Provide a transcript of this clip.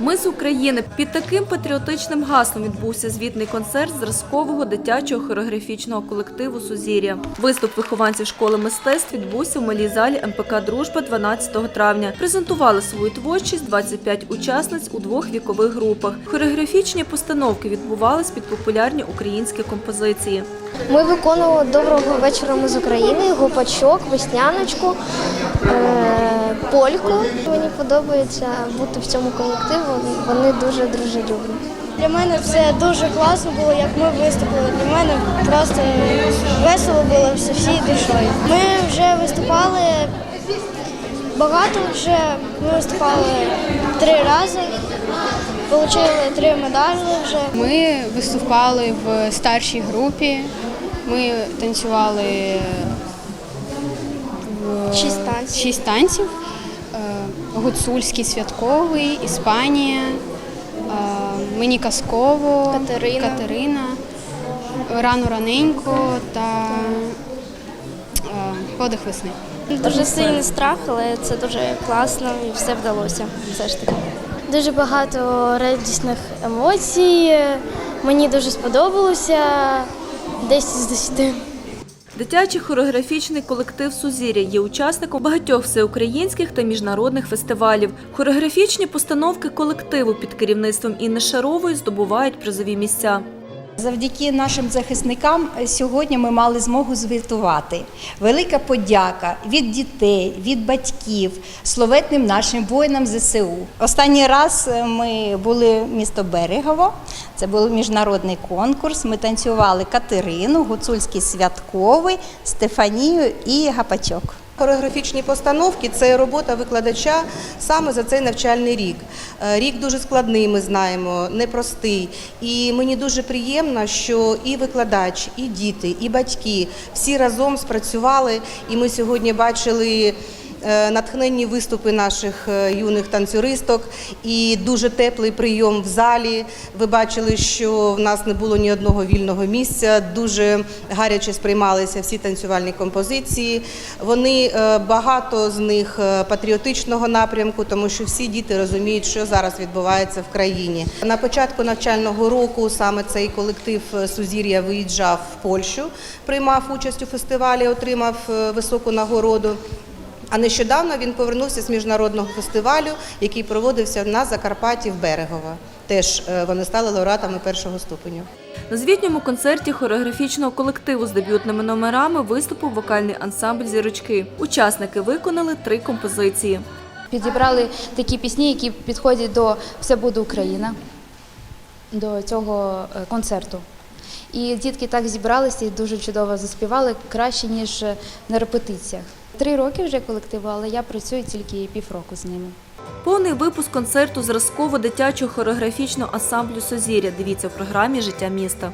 Ми з України під таким патріотичним гаслом відбувся звітний концерт зразкового дитячого хореографічного колективу Сузір'я. Виступ вихованців школи мистецтв відбувся в малій залі МПК Дружба 12 травня. Презентували свою творчість 25 учасниць у двох вікових групах. Хореографічні постановки відбувались під популярні українські композиції. Ми виконували доброго вечора ми з України, гопачок, весняночку, е, польку. Мені подобається бути в цьому колективі. Вони дуже дружелюбні. Для мене це дуже класно було, як ми виступили. Для мене просто весело було все всією душою. Ми вже виступали багато, вже ми виступали три рази, отримали три медалі вже. Ми виступали в старшій групі. Ми танцювали Шість танців. шість танців. Е, Гуцульський святковий, Іспанія, е, мені казково, Катерина. Катерина, рано раненько та е, подих весни. Дуже сильний страх, але це дуже класно і все вдалося. Все ж таки. Дуже багато радісних емоцій. Мені дуже сподобалося. 10 з 10. Дитячий хореографічний колектив Сузір'я є учасником багатьох всеукраїнських та міжнародних фестивалів. Хореографічні постановки колективу під керівництвом Інни Шарової здобувають призові місця. Завдяки нашим захисникам е, сьогодні ми мали змогу звітувати. Велика подяка від дітей, від батьків, словетним нашим воїнам ЗСУ. Останній раз е, ми були в місто Берегово. Це був міжнародний конкурс. Ми танцювали Катерину, Гуцульський святковий, Стефанію і Гапачок. Хореографічні постановки це робота викладача саме за цей навчальний рік. Е, Рік дуже складний, ми знаємо, непростий. І мені дуже приємно, що і викладач, і діти, і батьки всі разом спрацювали. І ми сьогодні бачили. Е, Натхненні виступи наших е, юних танцюристок і дуже теплий прийом в залі. Ви бачили, що в нас не було ні одного вільного місця. Дуже гаряче сприймалися всі танцювальні композиції. Вони е, багато з них патріотичного напрямку, тому що всі діти розуміють, що зараз відбувається в країні. На початку навчального року саме цей колектив Сузір'я виїжджав в Польщу, приймав участь у фестивалі, отримав високу нагороду. А нещодавно він повернувся з міжнародного фестивалю, який проводився на Закарпатті в Берегово. Теж е, вони стали лауреатами першого ступеню. На звітньому концерті хореографічного колективу з дебютними номерами виступив вокальний ансамбль Зірочки. Учасники виконали три композиції. Підібрали такі пісні, які підходять до Все буде Україна, до цього е, концерту. І дітки так зібралися і дуже чудово заспівали, краще, ніж на репетиціях. Три роки вже колективу, але я працюю тільки півроку з ними. Повний випуск концерту зразково дитячого хореографічного ансамблю Созір'я. Дивіться в програмі Життя міста.